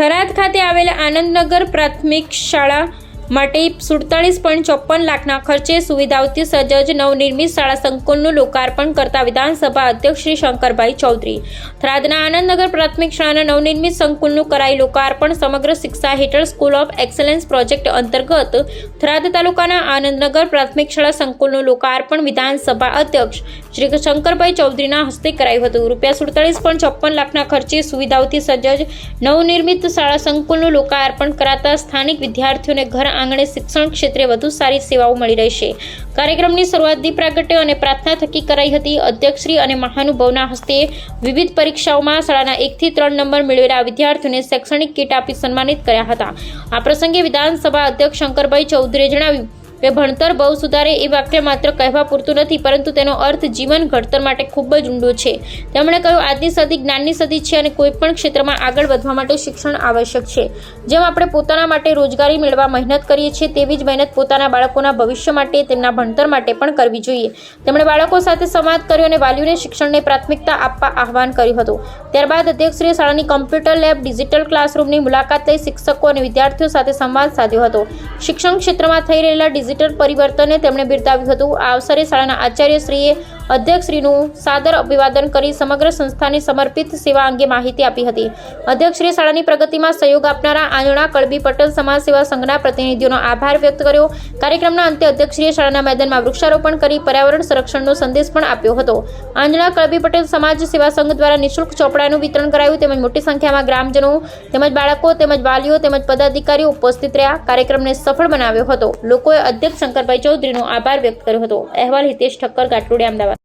થરાદ ખાતે આવેલા આનંદનગર પ્રાથમિક શાળા માટે સુડતાલીસ પોઈન્ટ ચોપન લાખના ખર્ચે સુવિધાઓથી સજજ નવનિર્મિત શાળા સંકુલનું લોકાર્પણ કરતા વિધાનસભા અધ્યક્ષ શ્રી શંકરભાઈ ચૌધરી. થરાદના આનંદનગર પ્રાથમિક શાળાના નવનિર્મિત સંકુલનું કરાઈ લોકાર્પણ સમગ્ર શિક્ષા હેઠળ સ્કૂલ ઓફ એક્સલન્સ પ્રોજેક્ટ અંતર્ગત થરાદ તાલુકાના આનંદનગર પ્રાથમિક શાળા સંકુલનું લોકાર્પણ વિધાનસભા અધ્યક્ષ શ્રી શંકરભાઈ ચૌધરીના હસ્તે કરાયું હતું. રૂપિયા સુડતાલીસ પોઈન્ટ ચોપન લાખના ખર્ચે સુવિધાઓથી સજ્જ નવનિર્મિત શાળા સંકુલનું લોકાર્પણ કરાતા સ્થાનિક વિદ્યાર્થીઓને ઘર આંગણે શિક્ષણ ક્ષેત્રે વધુ સારી સેવાઓ મળી રહેશે. કાર્યક્રમની શરૂઆત દીપ પ્રાગટ્ય અને પ્રાર્થના થકી કરાઈ હતી. અધ્યક્ષશ્રી અને મહાનુભાવના હસ્તે વિવિધ પરીક્ષાઓમાં શાળાના એકથી ત્રણ નંબર મેળવેલા વિદ્યાર્થીઓને શૈક્ષણિક કીટ આપી સન્માનિત કર્યા હતા. આ પ્રસંગે વિધાનસભા અધ્યક્ષ શંકરભાઈ ચૌધરીએ જણાવ્યું કે ભણતર બહુ સુધારે એ વાક્ય માત્ર કહેવા પૂરતું નથી, પરંતુ તેનો અર્થ જીવન ઘડતર માટે ખૂબ જ ઊંડો છે. તેમણે કહ્યું, આજની સદી જ્ઞાનની સદી છે અને કોઈ પણ ક્ષેત્રમાં આગળ વધવા માટે શિક્ષણ આવશ્યક છે. જેમ આપણે પોતાના માટે રોજગારી મેળવવા મહેનત કરીએ છીએ, તેવી જ મહેનત પોતાના બાળકોના ભવિષ્ય માટે, તેમના ભણતર માટે પણ કરવી જોઈએ. તેમણે બાળકો સાથે સંવાદ કર્યો અને વાલીઓને શિક્ષણને પ્રાથમિકતા આપવા આહવાન કર્યું હતું. ત્યારબાદ અધ્યક્ષશ્રીએ શાળાની કમ્પ્યુટર લેબ, ડિજિટલ ક્લાસરૂમની મુલાકાત લઈ શિક્ષકો અને વિદ્યાર્થીઓ સાથે સંવાદ સાધ્યો હતો. શિક્ષણ ક્ષેત્રમાં થઈ રહેલા ડિજિટલ પરિવર્તનને તેમણે બિરદાવ્યું હતું. આ અવસરે શાળાના આચાર્યશ્રીએ અધ્યક્ષશ્રીનું સાદર અભિવાદન કરી સમગ્ર સંસ્થાની સમર્પિત સેવા અંગે માહિતી આપી હતી. અધ્યક્ષશ્રીએ શાળાની પ્રગતિમાં સહયોગ આપનારા આંજણા કળબી પટેલ સમાજ સેવા સંઘના પ્રતિનિધિઓનો આભાર વ્યક્ત કર્યો. કાર્યક્રમના અંતે અધ્યક્ષશ્રીએ શાળાના મેદાનમાં વૃક્ષારોપણ કરી પર્યાવરણ સંરક્ષણનો સંદેશ પણ આપ્યો હતો. આંજણા કળબી પટેલ સમાજ સેવા સંઘ દ્વારા નિઃશુલ્ક ચોપડાનું વિતરણ કરાયું, તેમજ મોટી સંખ્યામાં ગ્રામજનો, તેમજ બાળકો, તેમજ વાલીઓ, તેમજ પદાધિકારીઓ ઉપસ્થિત રહ્યા. કાર્યક્રમને સફળ બનાવ્યો હતો. લોકોએ અધ્યક્ષ શંકરભાઈ ચૌધરીનો આભાર વ્યક્ત કર્યો હતો. અહેવાલ હિતેશ ઠક્કર ગાટલોડી અમદાવાદ.